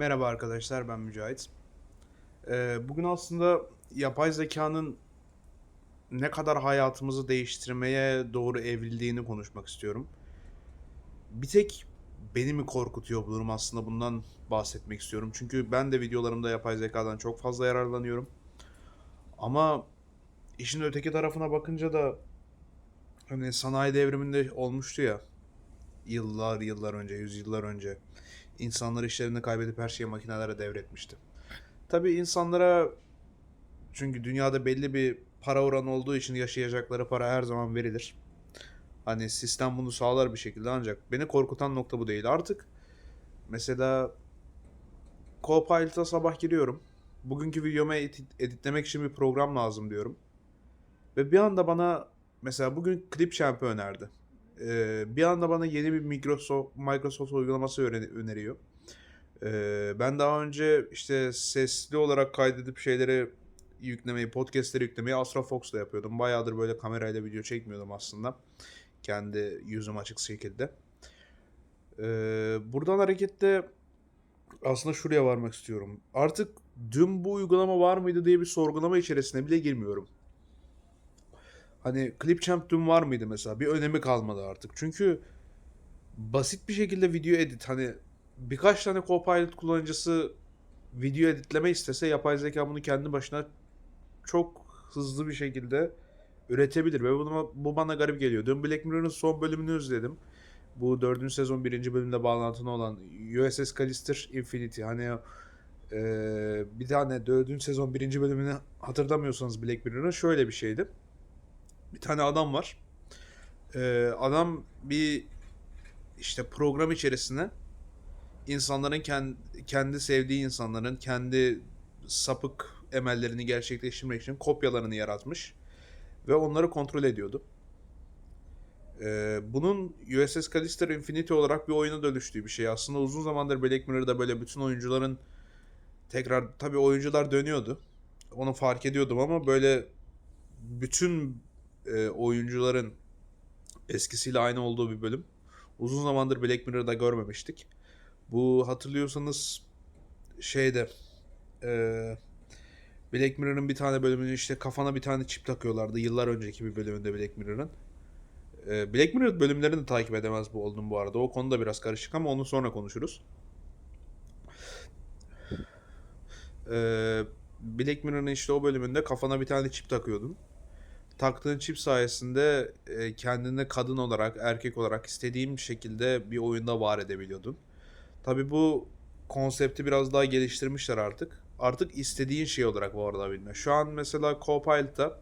Merhaba arkadaşlar, ben Mücahit. Ee, bugün aslında yapay zekanın ne kadar hayatımızı değiştirmeye doğru evrildiğini konuşmak istiyorum. Bir tek beni mi korkutuyor bu durum aslında bundan bahsetmek istiyorum. Çünkü ben de videolarımda yapay zekadan çok fazla yararlanıyorum. Ama işin öteki tarafına bakınca da hani sanayi devriminde olmuştu ya yıllar yıllar önce, yüzyıllar önce insanlar işlerini kaybedip her şeyi makinelere devretmişti. Tabii insanlara çünkü dünyada belli bir para oranı olduğu için yaşayacakları para her zaman verilir. Hani sistem bunu sağlar bir şekilde ancak beni korkutan nokta bu değil. Artık mesela Copilot'a sabah giriyorum. Bugünkü videomu edit- editlemek için bir program lazım diyorum. Ve bir anda bana mesela bugün Clipchamp'i önerdi. Ee, bir anda bana yeni bir Microsoft Microsoft uygulaması öne- öneriyor. Ee, ben daha önce işte sesli olarak kaydedip şeyleri yüklemeyi, podcastleri yüklemeyi Astra Fox'la yapıyordum. Bayağıdır böyle kamerayla video çekmiyordum aslında. Kendi yüzüm açık şekilde. Ee, buradan hareketle aslında şuraya varmak istiyorum. Artık dün bu uygulama var mıydı diye bir sorgulama içerisine bile girmiyorum. Hani Clipchamp dün var mıydı mesela? Bir önemi kalmadı artık. Çünkü basit bir şekilde video edit hani birkaç tane Copilot kullanıcısı video editleme istese yapay zeka bunu kendi başına çok hızlı bir şekilde üretebilir ve bunu, bu bana garip geliyor. Dün Black Mirror'ın son bölümünü izledim. Bu dördüncü sezon birinci bölümde bağlantılı olan USS Callister Infinity. Hani eee, bir tane dördüncü sezon birinci bölümünü hatırlamıyorsanız Black Mirror'ın şöyle bir şeydi. Bir tane adam var. Eee, adam bir işte program içerisine insanların kendi, kendi sevdiği insanların kendi sapık emellerini gerçekleştirmek için kopyalarını yaratmış ve onları kontrol ediyordu. Ee, bunun USS Callister Infinity olarak bir oyuna dönüştüğü bir şey. Aslında uzun zamandır Black Mirror'da böyle bütün oyuncuların tekrar tabii oyuncular dönüyordu. Onu fark ediyordum ama böyle bütün e, oyuncuların eskisiyle aynı olduğu bir bölüm. Uzun zamandır Black Mirror'da görmemiştik. Bu hatırlıyorsanız şeyde eee Black Mirror'ın bir tane bölümünü işte kafana bir tane çip takıyorlardı. Yıllar önceki bir bölümünde Black Mirror'ın. Eee, Black Mirror bölümlerini de takip edemez bu oldum bu arada. O konuda biraz karışık ama onu sonra konuşuruz. Eee Black Mirror'ın işte o bölümünde kafana bir tane çip takıyordun. Taktığın çip sayesinde e, kendini kadın olarak, erkek olarak istediğin şekilde bir oyunda var edebiliyordun. Tabii bu konsepti biraz daha geliştirmişler artık. Artık istediğin şey olarak var olabilme. Şu an mesela Copilot'ta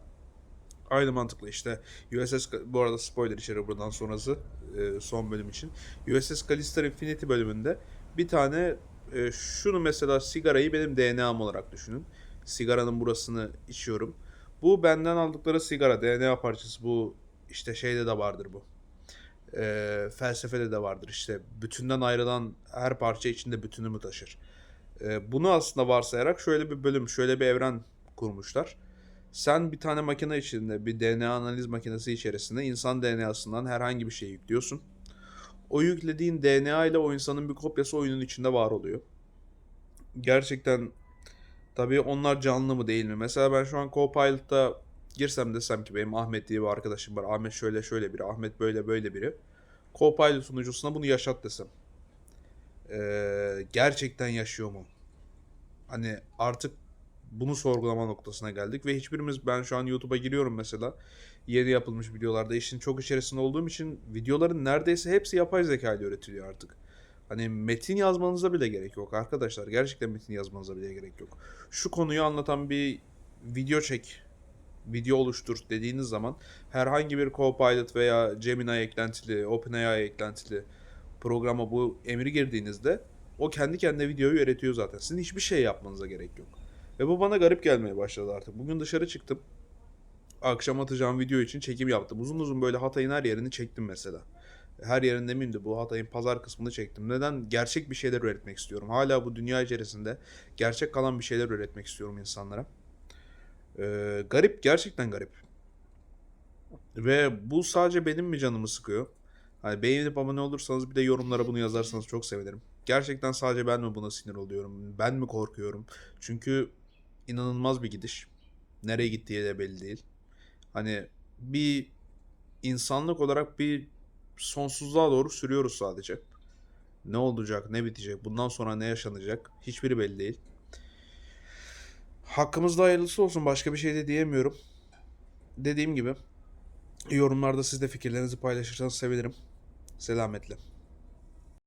aynı mantıkla işte USS bu arada spoiler içerir buradan sonrası e, son bölüm için. USS Callister Infinity bölümünde bir tane e, şunu mesela sigarayı benim DNA'm olarak düşünün. Sigaranın burasını içiyorum. Bu benden aldıkları sigara DNA parçası bu işte şeyde de vardır bu. Ee, felsefede de vardır işte bütünden ayrılan her parça içinde bütünümü taşır. Ee, bunu aslında varsayarak şöyle bir bölüm, şöyle bir evren kurmuşlar. Sen bir tane makine içinde, bir DNA analiz makinesi içerisinde insan DNA'sından herhangi bir şey yüklüyorsun. O yüklediğin DNA ile o insanın bir kopyası oyunun içinde var oluyor. Gerçekten tabii onlar canlı mı değil mi? Mesela ben şu an Copilot'ta girsem desem ki benim Ahmet diye bir arkadaşım var. Ahmet şöyle şöyle biri, Ahmet böyle böyle biri. Copilot sunucusuna bunu yaşat desem. Ee, gerçekten yaşıyor mu? Hani artık bunu sorgulama noktasına geldik ve hiçbirimiz ben şu an YouTube'a giriyorum mesela. Yeni yapılmış videolarda işin çok içerisinde olduğum için videoların neredeyse hepsi yapay zeka ile üretiliyor artık. Hani metin yazmanıza bile gerek yok arkadaşlar. Gerçekten metin yazmanıza bile gerek yok. Şu konuyu anlatan bir video çek, video oluştur dediğiniz zaman herhangi bir Copilot veya Gemini eklentili, OpenAI eklentili programa bu emri girdiğinizde o kendi kendine videoyu üretiyor zaten. Sizin hiçbir şey yapmanıza gerek yok. Ve bu bana garip gelmeye başladı artık. Bugün dışarı çıktım. Akşam atacağım video için çekim yaptım. Uzun uzun böyle Hatay'ın her yerini çektim mesela. Her yerin demeyeyim de bu Hatay'ın pazar kısmını çektim. Neden? Gerçek bir şeyler üretmek istiyorum. Hala bu dünya içerisinde gerçek kalan bir şeyler üretmek istiyorum insanlara. Ee, garip, gerçekten garip. Ve bu sadece benim mi canımı sıkıyor? Hani beğenip abone olursanız bir de yorumlara bunu yazarsanız çok sevinirim. Gerçekten sadece ben mi buna sinir oluyorum? Ben mi korkuyorum? Çünkü inanılmaz bir gidiş. Nereye gittiği de belli değil. Hani bir insanlık olarak bir sonsuzluğa doğru sürüyoruz sadece. Ne olacak, ne bitecek, bundan sonra ne yaşanacak hiçbiri belli değil. Hakkımızda hayırlısı olsun. Başka bir şey de diyemiyorum. Dediğim gibi yorumlarda siz de fikirlerinizi paylaşırsanız sevinirim. Selametle.